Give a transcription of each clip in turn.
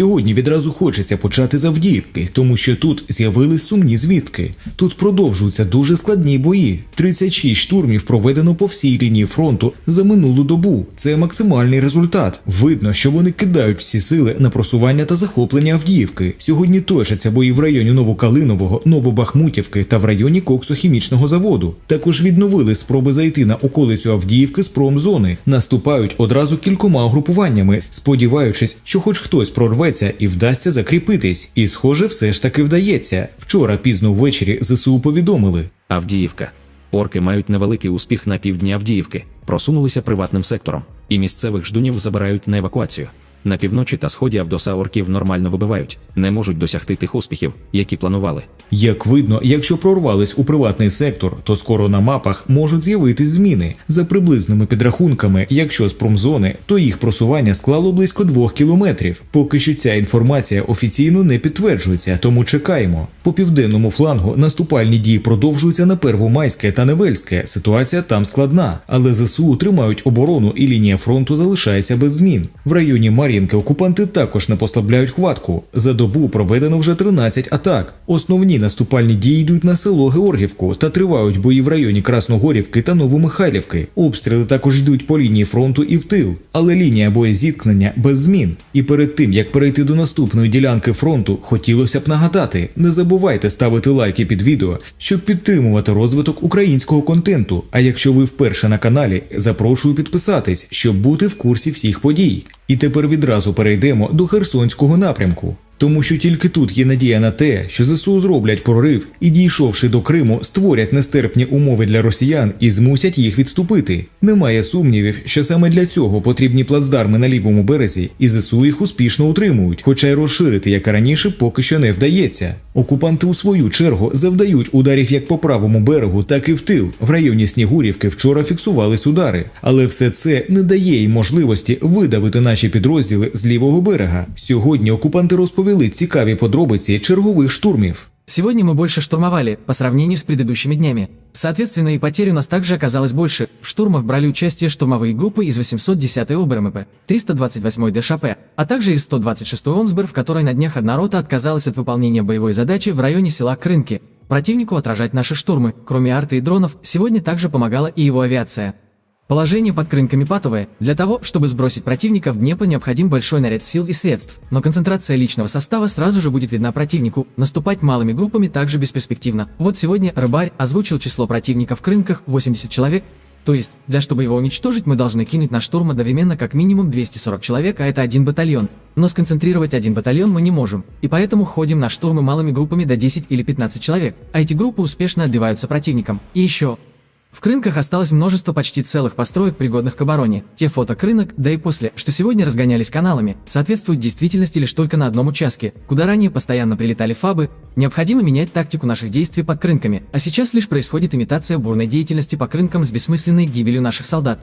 Сьогодні відразу хочеться почати з Авдіївки, тому що тут з'явились сумні звістки. Тут продовжуються дуже складні бої. 36 штурмів проведено по всій лінії фронту за минулу добу. Це максимальний результат. Видно, що вони кидають всі сили на просування та захоплення Авдіївки. Сьогодні точаться бої в районі Новокалинового, Новобахмутівки та в районі коксохімічного заводу. Також відновили спроби зайти на околицю Авдіївки з промзони. Наступають одразу кількома угрупуваннями, сподіваючись, що хоч хтось прорветься і вдасться закріпитись. І, схоже, все ж таки вдається. Вчора пізно ввечері ЗСУ повідомили. Авдіївка. Орки мають невеликий успіх на півдні Авдіївки, просунулися приватним сектором, і місцевих ждунів забирають на евакуацію. На півночі та сході Авдоса орків нормально вибивають, не можуть досягти тих успіхів, які планували. Як видно, якщо прорвались у приватний сектор, то скоро на мапах можуть з'явитись зміни. За приблизними підрахунками, якщо з промзони, то їх просування склало близько двох кілометрів. Поки що ця інформація офіційно не підтверджується, тому чекаємо. По південному флангу наступальні дії продовжуються на Первомайське та Невельське. Ситуація там складна, але ЗСУ тримають оборону і лінія фронту залишається без змін. В районі Мар'їнки окупанти також не послабляють хватку. За добу проведено вже 13 атак. Основні наступальні дії йдуть на село Георгівку та тривають бої в районі Красногорівки та Новомихайлівки. Обстріли також йдуть по лінії фронту і в тил, але лінія боєзіткнення без змін. І перед тим як перейти до наступної ділянки фронту, хотілося б нагадати: не забувайте ставити лайки під відео, щоб підтримувати розвиток українського контенту. А якщо ви вперше на каналі, запрошую підписатись, щоб бути в курсі всіх подій. І тепер відразу перейдемо до Херсонського напрямку. Тому що тільки тут є надія на те, що ЗСУ зроблять прорив і, дійшовши до Криму, створять нестерпні умови для росіян і змусять їх відступити. Немає сумнівів, що саме для цього потрібні плацдарми на лівому березі, і ЗСУ їх успішно утримують, хоча й розширити, як раніше, поки що не вдається. Окупанти у свою чергу завдають ударів як по правому берегу, так і в тил. В районі Снігурівки вчора фіксувались удари, але все це не дає їм можливості видавити наші підрозділи з лівого берега. Сьогодні окупанти розповіли цікаві подробиці чергових штурмів. Сегодня мы больше штурмовали по сравнению с предыдущими днями. Соответственно, и потерь у нас также оказалось больше. В штурмах брали участие штурмовые группы из 810 ОБРМП, 328 ДШП, а также из 126 ОМСБР, в которой на днях одна рота отказалась от выполнения боевой задачи в районе села Крынки. Противнику отражать наши штурмы, кроме арты и дронов, сегодня также помогала и его авиация. Положение под крынками патовое. Для того, чтобы сбросить противника в Днепр, необходим большой наряд сил и средств. Но концентрация личного состава сразу же будет видна противнику. Наступать малыми группами также бесперспективно. Вот сегодня рыбарь озвучил число противника в крынках 80 человек. То есть, для чтобы его уничтожить, мы должны кинуть на штурм одновременно как минимум 240 человек, а это один батальон. Но сконцентрировать один батальон мы не можем. И поэтому ходим на штурмы малыми группами до 10 или 15 человек. А эти группы успешно отбиваются противником. И еще, в крынках осталось множество почти целых построек, пригодных к обороне. Те фото крынок, да и после, что сегодня разгонялись каналами, соответствуют действительности лишь только на одном участке, куда ранее постоянно прилетали фабы. Необходимо менять тактику наших действий под крынками, а сейчас лишь происходит имитация бурной деятельности по крынкам с бессмысленной гибелью наших солдат.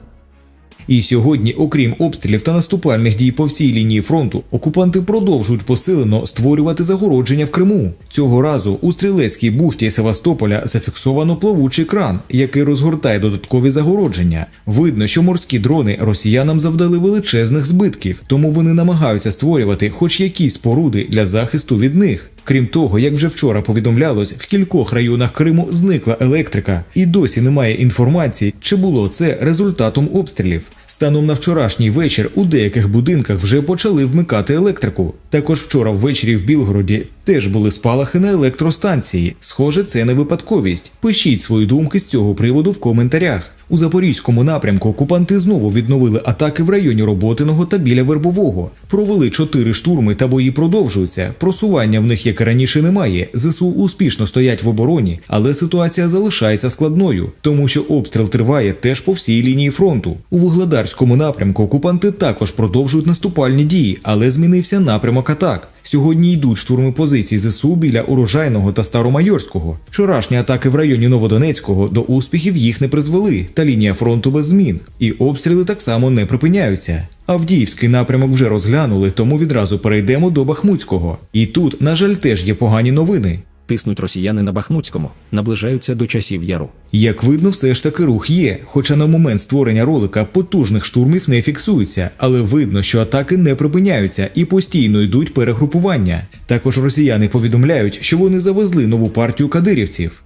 І сьогодні, окрім обстрілів та наступальних дій по всій лінії фронту, окупанти продовжують посилено створювати загородження в Криму. Цього разу у стрілецькій бухті Севастополя зафіксовано плавучий кран, який розгортає додаткові загородження. Видно, що морські дрони росіянам завдали величезних збитків, тому вони намагаються створювати хоч якісь споруди для захисту від них. Крім того, як вже вчора повідомлялось, в кількох районах Криму зникла електрика, і досі немає інформації, чи було це результатом обстрілів. Станом на вчорашній вечір у деяких будинках вже почали вмикати електрику. Також вчора ввечері в Білгороді теж були спалахи на електростанції. Схоже, це не випадковість. Пишіть свої думки з цього приводу в коментарях. У запорізькому напрямку окупанти знову відновили атаки в районі Роботиного та біля Вербового. Провели чотири штурми та бої продовжуються. Просування в них, як і раніше, немає. ЗСУ успішно стоять в обороні, але ситуація залишається складною, тому що обстріл триває теж по всій лінії фронту. У Вугледарському напрямку окупанти також продовжують наступальні дії, але змінився напрямок атак. Сьогодні йдуть штурми позицій ЗСУ біля урожайного та Старомайорського. Вчорашні атаки в районі Новодонецького до успіхів їх не призвели, та лінія фронту без змін. І обстріли так само не припиняються. Авдіївський напрямок вже розглянули, тому відразу перейдемо до Бахмутського. І тут, на жаль, теж є погані новини Тиснуть росіяни на Бахмутському, наближаються до часів яру. Як видно, все ж таки рух є, хоча на момент створення ролика потужних штурмів не фіксується, але видно, що атаки не припиняються і постійно йдуть перегрупування. Також росіяни повідомляють, що вони завезли нову партію кадирівців.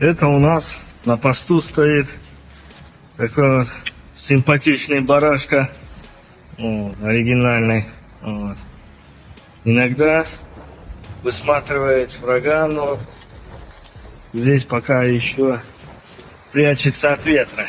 Это у нас на посту стоит такой вот симпатичный барашка, вот, оригинальный. высматривает врага, но здесь пока еще прячется от ветра.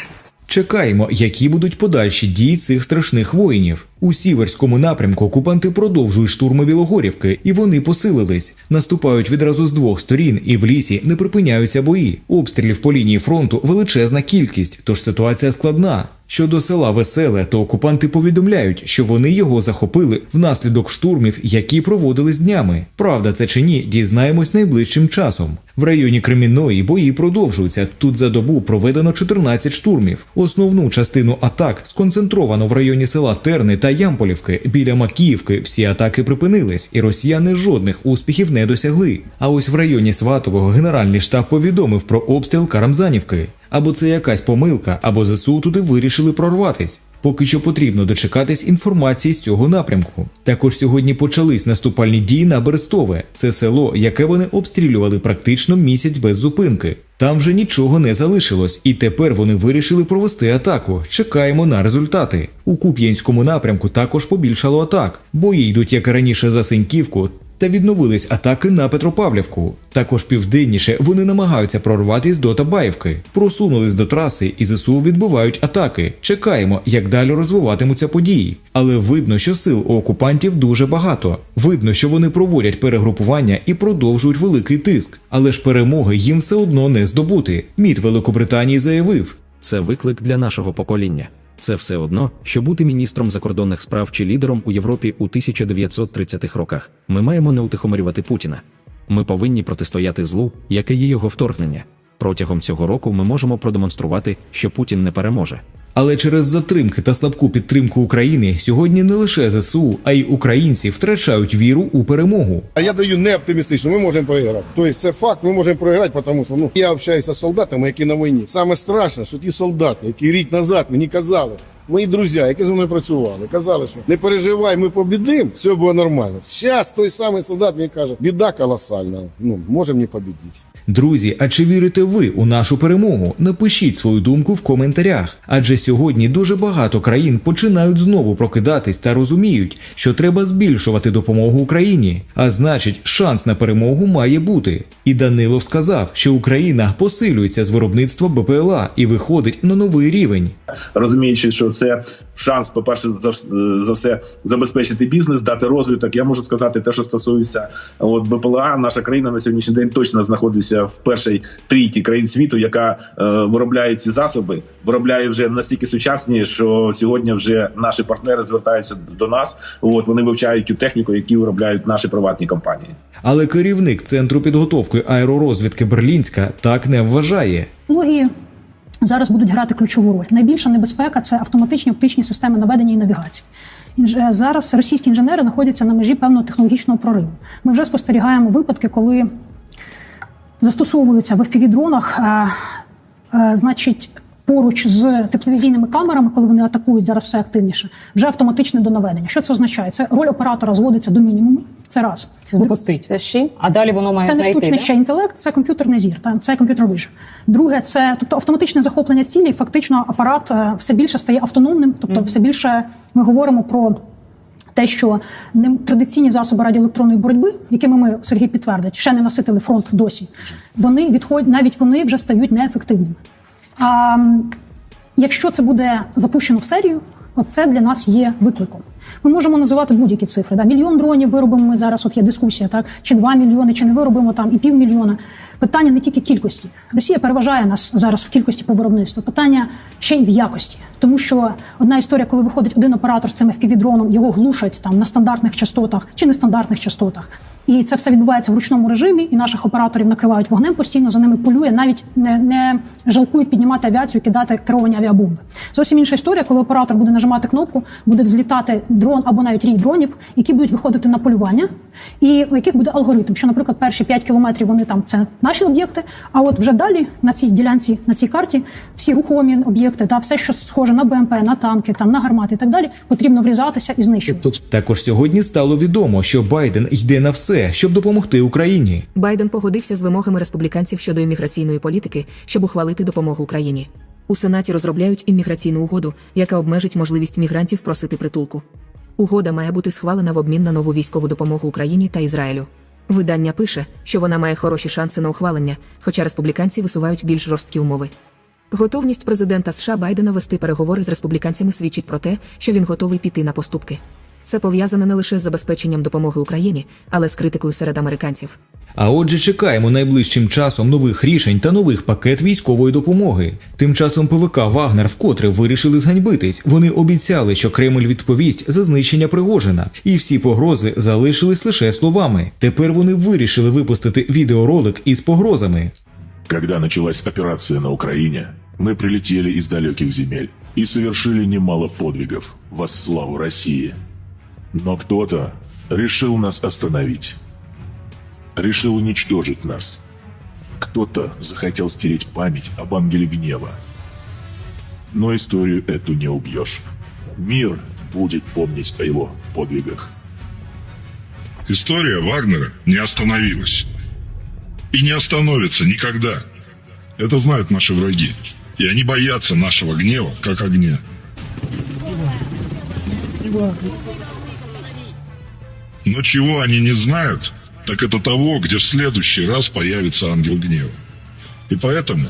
Чекаємо, які будуть подальші дії цих страшних воїнів. У сіверському напрямку окупанти продовжують штурми Білогорівки, і вони посилились. Наступають відразу з двох сторін, і в лісі не припиняються бої. Обстрілів по лінії фронту величезна кількість, тож ситуація складна. Щодо села Веселе, то окупанти повідомляють, що вони його захопили внаслідок штурмів, які проводились днями. Правда, це чи ні, дізнаємось найближчим часом. В районі Кремінної бої продовжуються. Тут за добу проведено 14 штурмів. Основну частину атак сконцентровано в районі села Терни та Ямполівки. Біля Макіївки всі атаки припинились, і росіяни жодних успіхів не досягли. А ось в районі Сватового генеральний штаб повідомив про обстріл Карамзанівки. Або це якась помилка, або ЗСУ туди вирішили прорватись. Поки що потрібно дочекатись інформації з цього напрямку. Також сьогодні почались наступальні дії на Берестове. Це село, яке вони обстрілювали практично місяць без зупинки. Там вже нічого не залишилось, і тепер вони вирішили провести атаку. Чекаємо на результати. У Куп'янському напрямку також побільшало атак. Бої йдуть як раніше за Синьківку, та відновились атаки на Петропавлівку. Також південніше вони намагаються прорватися до Табаївки, просунулись до траси і ЗСУ відбивають атаки. Чекаємо, як далі розвиватимуться події. Але видно, що сил у окупантів дуже багато. Видно, що вони проводять перегрупування і продовжують великий тиск. Але ж перемоги їм все одно не здобути. Мід Великобританії заявив. Це виклик для нашого покоління. Це все одно, що бути міністром закордонних справ чи лідером у Європі у 1930-х роках. Ми маємо не утихомирювати Путіна. Ми повинні протистояти злу, яке є його вторгнення. Протягом цього року ми можемо продемонструвати, що Путін не переможе. Але через затримки та слабку підтримку України сьогодні не лише ЗСУ, а й українці втрачають віру у перемогу. А я даю не оптимістично, ми можемо програти. Тобто це факт, ми можемо програти, тому що ну я общаюся з солдатами, які на війні. Саме страшне, що ті солдати, які рік назад мені казали. Мої друзі, які зі мною працювали, казали, що не переживай, ми побідимо, все буде нормально. Зараз той самий солдат мені каже, біда колосальна. Ну можемо не побідити. Друзі, а чи вірите ви у нашу перемогу? Напишіть свою думку в коментарях. Адже сьогодні дуже багато країн починають знову прокидатись та розуміють, що треба збільшувати допомогу Україні. А значить, шанс на перемогу має бути. І Данилов сказав, що Україна посилюється з виробництва БПЛА і виходить на новий рівень. розуміючи, що це шанс, по-перше, за, за все забезпечити бізнес, дати розвиток. Я можу сказати, те, що стосується от БПЛА, наша країна на сьогоднішній день точно знаходиться в першій трійці країн світу, яка е, виробляє ці засоби, виробляє вже настільки сучасні, що сьогодні вже наші партнери звертаються до нас. От вони вивчають ту техніку, яку виробляють наші приватні компанії. Але керівник центру підготовки аеророзвідки Берлінська так не вважає. Технології зараз будуть грати ключову роль. Найбільша небезпека це автоматичні оптичні системи наведення і навігації. Інж- Зараз російські інженери знаходяться на межі певного технологічного прориву. Ми вже спостерігаємо випадки, коли застосовуються в FPV-дронах, е, е, значить, поруч з тепловізійними камерами, коли вони атакують зараз все активніше, вже автоматичне донаведення. Що це означає? Це роль оператора зводиться до мінімуму. Це раз. запустить. Ще? А далі воно має Це не знайти. штучний да? ще інтелект, це комп'ютерний зір, та це комп'ютер вижив. Друге, це тобто автоматичне захоплення цілей. Фактично, апарат е, все більше стає автономним, тобто все більше ми говоримо про. Те, що традиційні засоби радіоелектронної боротьби, якими ми Сергій підтвердить, ще не наситили фронт досі. Вони відходять, навіть вони вже стають неефективними. А якщо це буде запущено в серію, оце це для нас є викликом. Ми можемо називати будь-які цифри. Да? Мільйон дронів виробимо ми зараз. От є дискусія, так чи 2 мільйони, чи не виробимо там і півмільйона. Питання не тільки кількості. Росія переважає нас зараз в кількості по виробництву. Питання ще й в якості, тому що одна історія, коли виходить один оператор з цим FPV-дроном, його глушать там на стандартних частотах чи нестандартних частотах. І це все відбувається в ручному режимі, і наших операторів накривають вогнем постійно, за ними полює, навіть не, не жалкують піднімати авіацію, кидати керовані авіабомби. Зовсім інша історія, коли оператор буде нажимати кнопку, буде взлітати дрон або навіть рій дронів, які будуть виходити на полювання, і у яких буде алгоритм, що, наприклад, перші 5 кілометрів вони там це наші об'єкти. А от вже далі на цій ділянці, на цій карті, всі рухомі об'єкти, та все, що схоже на БМП, на танки, там на гармати і так далі, потрібно врізатися і знищувати. Також сьогодні стало відомо, що Байден йде на все, щоб допомогти Україні. Байден погодився з вимогами республіканців щодо імміграційної політики, щоб ухвалити допомогу Україні. У Сенаті розробляють імміграційну угоду, яка обмежить можливість мігрантів просити притулку. Угода має бути схвалена в обмін на нову військову допомогу Україні та Ізраїлю. Видання пише, що вона має хороші шанси на ухвалення, хоча республіканці висувають більш жорсткі умови. Готовність президента США Байдена вести переговори з республіканцями свідчить про те, що він готовий піти на поступки. Це пов'язане не лише з забезпеченням допомоги Україні, але з критикою серед американців. А отже, чекаємо найближчим часом нових рішень та нових пакет військової допомоги. Тим часом ПВК Вагнер вкотре вирішили зганьбитись. Вони обіцяли, що Кремль відповість за знищення Пригожина, і всі погрози залишились лише словами. Тепер вони вирішили випустити відеоролик із погрозами. Когда началась операция на Украине, мы прилетели из далеких земель и совершили немало подвигов во славу России. Но кто-то решил нас остановить. Решил уничтожить нас. Кто-то захотел стереть память об ангеле гнева. Но историю эту не убьешь. Мир будет помнить о его подвигах. История Вагнера не остановилась. И не остановится никогда. Это знают наши враги. И они боятся нашего гнева, как огня. Но чего они не знают, так это того, где в следующий раз появится ангел гнева. И поэтому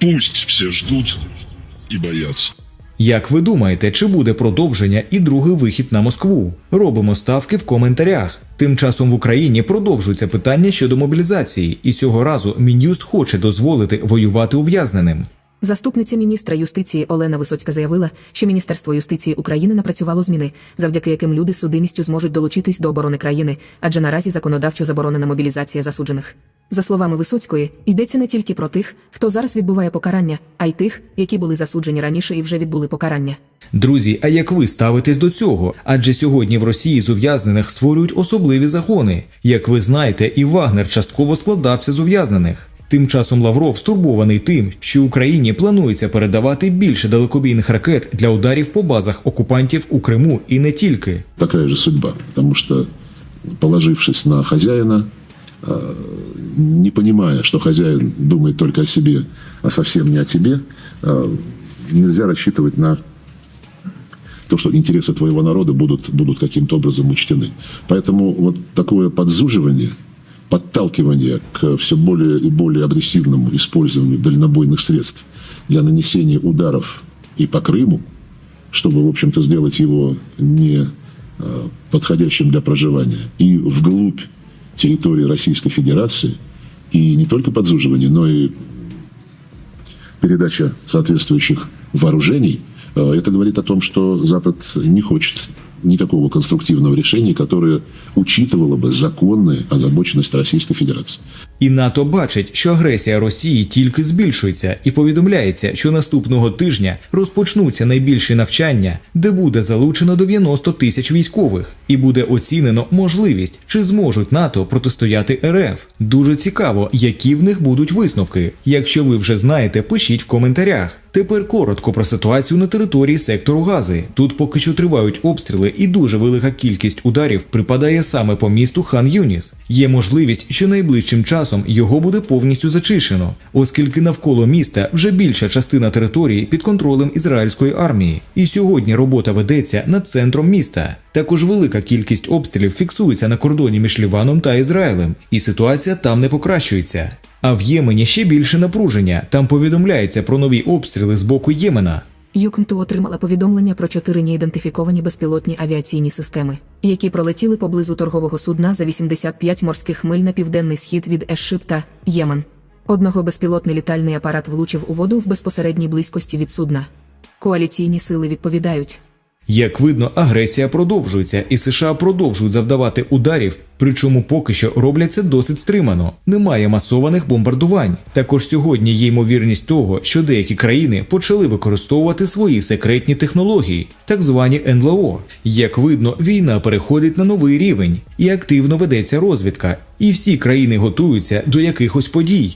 пусть все ждут и боятся. Як ви думаєте, чи буде продовження і другий вихід на Москву? Робимо ставки в коментарях. Тим часом в Україні продовжуються питання щодо мобілізації, і цього разу Мін'юст хоче дозволити воювати ув'язненим. Заступниця міністра юстиції Олена Висоцька заявила, що Міністерство юстиції України напрацювало зміни, завдяки яким люди з судимістю зможуть долучитись до оборони країни, адже наразі законодавчо заборонена мобілізація засуджених. За словами Висоцької, йдеться не тільки про тих, хто зараз відбуває покарання, а й тих, які були засуджені раніше і вже відбули покарання. Друзі, а як ви ставитесь до цього? Адже сьогодні в Росії з ув'язнених створюють особливі закони. Як ви знаєте, і Вагнер частково складався з ув'язнених. Тим часом Лавров стурбований тим, що Україні планується передавати більше далекобійних ракет для ударів по базах окупантів у Криму і не тільки. такая же судьба, потому что, положившись на хозяина, э, не понимая, что хозяин думает только о себе, а совсем не о тебе, э, нельзя рассчитывать на то, что интересы твоего народа будут, будут каким-то образом учтены. Поэтому вот такое подзуживание, подталкивание к все более и более агрессивному использованию дальнобойных средств для нанесения ударов и по Крыму, чтобы, в общем-то, сделать его не э, подходящим для проживания, и вглубь территории Российской Федерации, и не только подзуживание, но и передача соответствующих вооружений, э, это говорит о том, что Запад не хочет никакого конструктивного решения, которое учитывало бы законную озабоченность Российской Федерации. І НАТО бачить, що агресія Росії тільки збільшується, і повідомляється, що наступного тижня розпочнуться найбільші навчання, де буде залучено 90 тисяч військових, і буде оцінено можливість, чи зможуть НАТО протистояти РФ. Дуже цікаво, які в них будуть висновки. Якщо ви вже знаєте, пишіть в коментарях. Тепер коротко про ситуацію на території сектору Гази. Тут поки що тривають обстріли, і дуже велика кількість ударів припадає саме по місту Хан Юніс. Є можливість, що найближчим часом його буде повністю зачищено, оскільки навколо міста вже більша частина території під контролем ізраїльської армії. І сьогодні робота ведеться над центром міста. Також велика кількість обстрілів фіксується на кордоні між Ліваном та Ізраїлем, і ситуація там не покращується. А в Ємені ще більше напруження. Там повідомляється про нові обстріли з боку Ємена. ЮКМТУ отримала повідомлення про чотири неідентифіковані безпілотні авіаційні системи, які пролетіли поблизу торгового судна за 85 морських миль на південний схід від Ешипта, Ємен. Одного безпілотний літальний апарат влучив у воду в безпосередній близькості від судна. Коаліційні сили відповідають. Як видно, агресія продовжується, і США продовжують завдавати ударів, причому поки що роблять це досить стримано. Немає масованих бомбардувань. Також сьогодні є ймовірність того, що деякі країни почали використовувати свої секретні технології, так звані НЛО. Як видно, війна переходить на новий рівень і активно ведеться розвідка, і всі країни готуються до якихось подій.